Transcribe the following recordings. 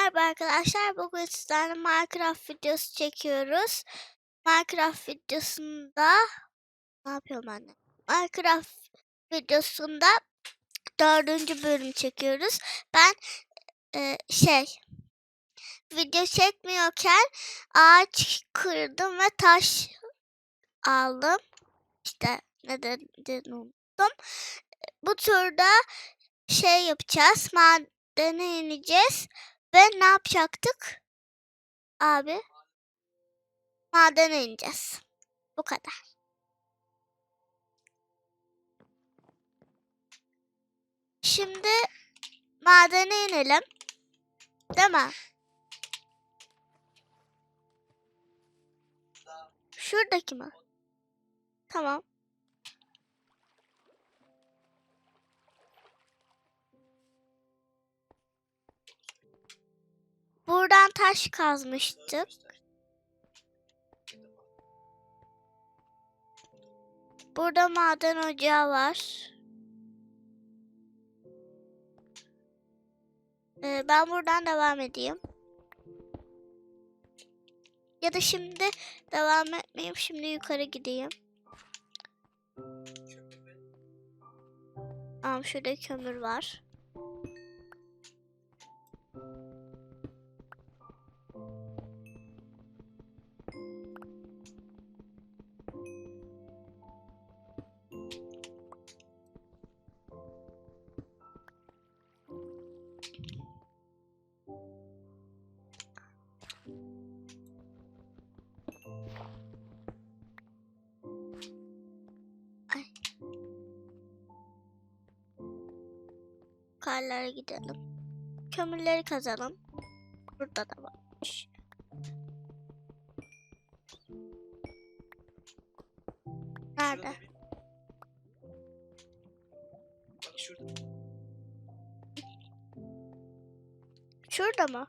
Merhaba arkadaşlar. Bugün sizlerle Minecraft videosu çekiyoruz. Minecraft videosunda ne yapıyorum anne? Minecraft videosunda dördüncü bölüm çekiyoruz. Ben e, şey video çekmiyorken ağaç kırdım ve taş aldım. İşte ne dediğini unuttum. Bu turda şey yapacağız. Madene ineceğiz. Ve ne yapacaktık? Abi. Madene ineceğiz. Bu kadar. Şimdi madene inelim. Değil mi? Şuradaki mi? Tamam. Buradan taş kazmıştık. Burada maden ocağı var. Ee, ben buradan devam edeyim. Ya da şimdi devam etmeyeyim. Şimdi yukarı gideyim. Tamam şurada kömür var. Karlara gidelim. Kömürleri kazalım. Burada da varmış. Nerede? Şurada. Şurada mı?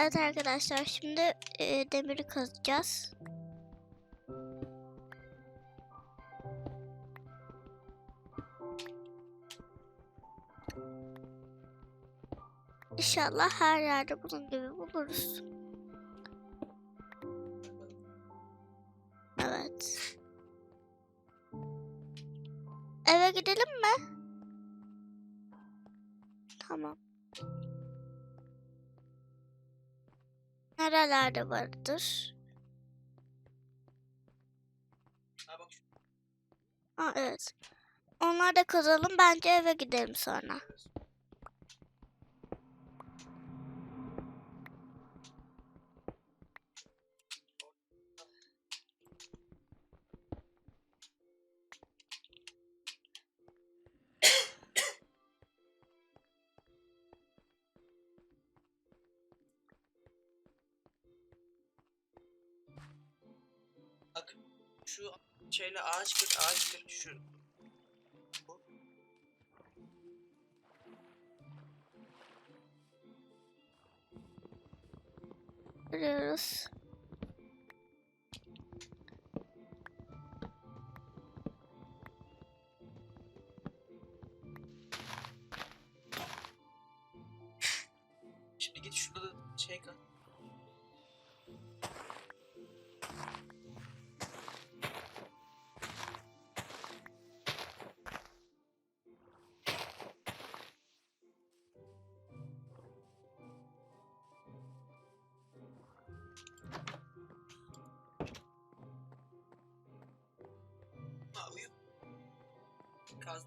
Evet arkadaşlar şimdi e, demiri kazacağız. İnşallah her yerde bunun gibi buluruz. Evet. Eve gidelim mi? Tamam. Nerelerde vardır? Ha evet. Onları da kazalım. Bence eve gidelim sonra. Şu şeyle ağaç kır, ağaç kır şu. Bu. Kaz.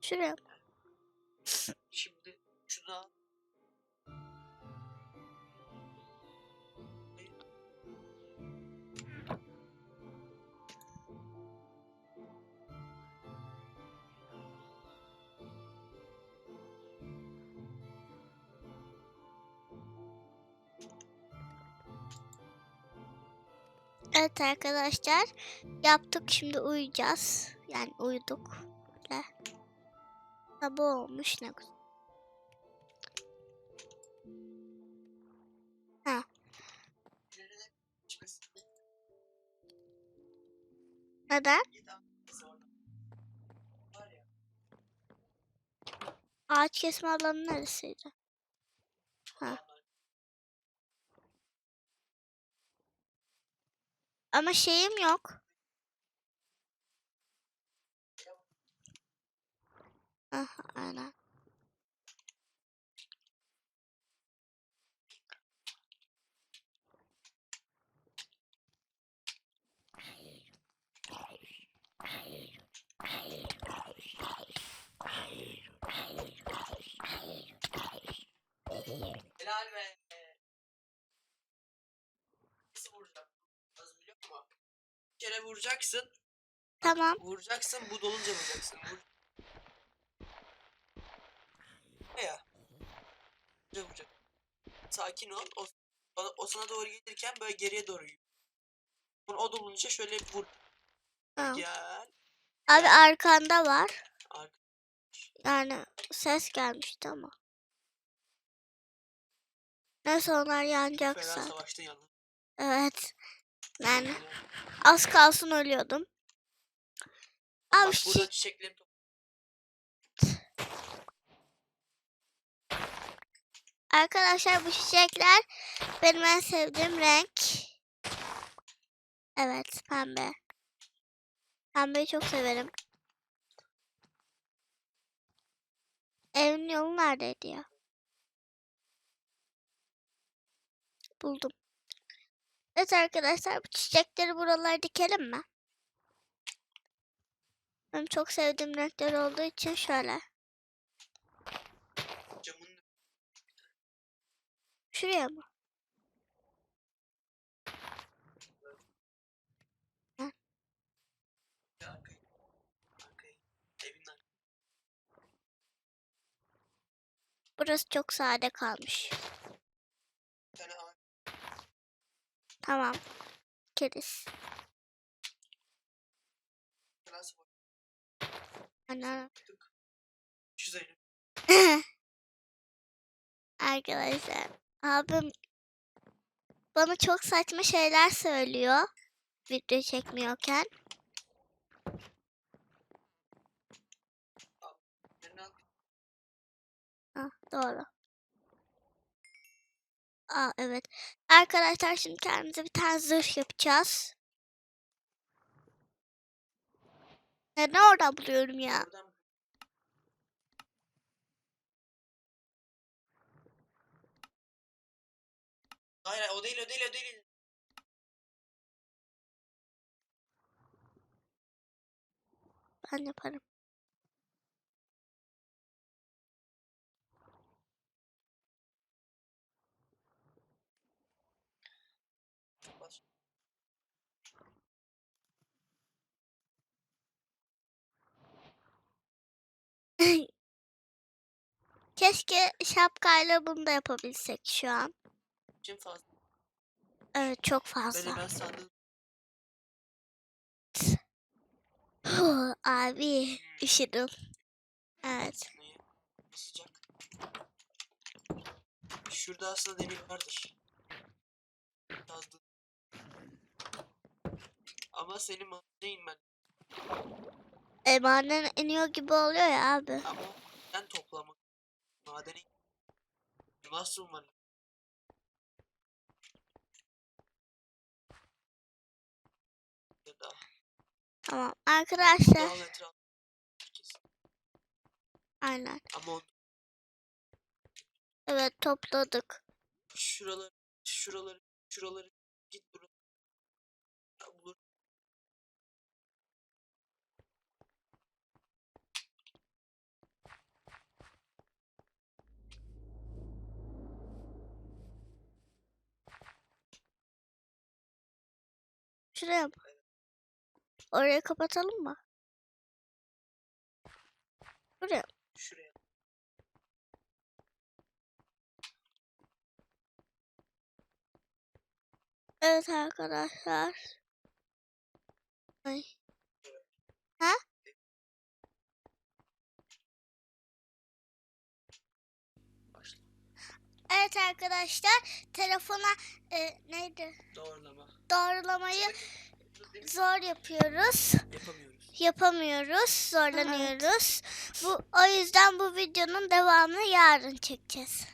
Şuraya. Şimdi Evet arkadaşlar. Yaptık şimdi uyuyacağız. Yani uyuduk. Böyle. Sabah olmuş ne güzel. Ha. Neden? Ağaç kesme alanı neresiydi? Ha. Ama şeyim yok. Aha, aynen. Helal be. Nasıl vuracak? Nasıl biliyor musun? Bir kere vuracaksın. Tamam. Vuracaksın bu dolunca vuracaksın. Vur. Ya. Vuracak vuracak. Sakin ol. O, o, o sana doğru gelirken böyle geriye doğru yürü. O dolunca şöyle vur. Tamam. Gel. Abi arkanda var. Yani ses gelmişti ama. Neyse onlar yanacaksa. Fena savaştın yalnız. Evet. Yani. az kalsın ölüyordum. Abi Bak şu- burada çiçeklerim top- arkadaşlar bu çiçekler benim en sevdiğim renk. Evet pembe. Pembeyi çok severim. Evin yolu neredeydi ya? Buldum. Evet arkadaşlar bu çiçekleri buralara dikelim mi? Benim çok sevdiğim renkler olduğu için şöyle. Şuraya mı? Burası çok sade kalmış. Bir tane ağaç. Tamam. Keriz. Ana. Arkadaşlar abim bana çok saçma şeyler söylüyor video çekmiyorken. Ah, doğru. Aa evet. Arkadaşlar şimdi kendimize bir tane zırh yapacağız. Neden oradan buluyorum ya? Hayır, o değil o değil o değil. Ben yaparım. Keşke şapkayla bunu da yapabilsek şu an. Kim fazla? Evet çok fazla. ben sandım. Huh, Abi üşüdüm. Evet. Sıcak. Şurada aslında demir vardır. Yazdı. Ama senin maddeyin ben. E, maden iniyor gibi oluyor ya abi. Ama ben toplamak. Madeni. Nasıl var? Tamam arkadaşlar. Aynen. Ama o Evet topladık. şuraları, şuraları, şuraları git buraları. Şuraya mı? Orayı kapatalım mı? Buraya. Şuraya. Evet arkadaşlar. Ay. Başla. Evet arkadaşlar telefona e, neydi? Doğrulama. Doğrulamayı zor yapıyoruz. Yapamıyoruz. Yapamıyoruz. Zorlanıyoruz. Bu o yüzden bu videonun devamını yarın çekeceğiz.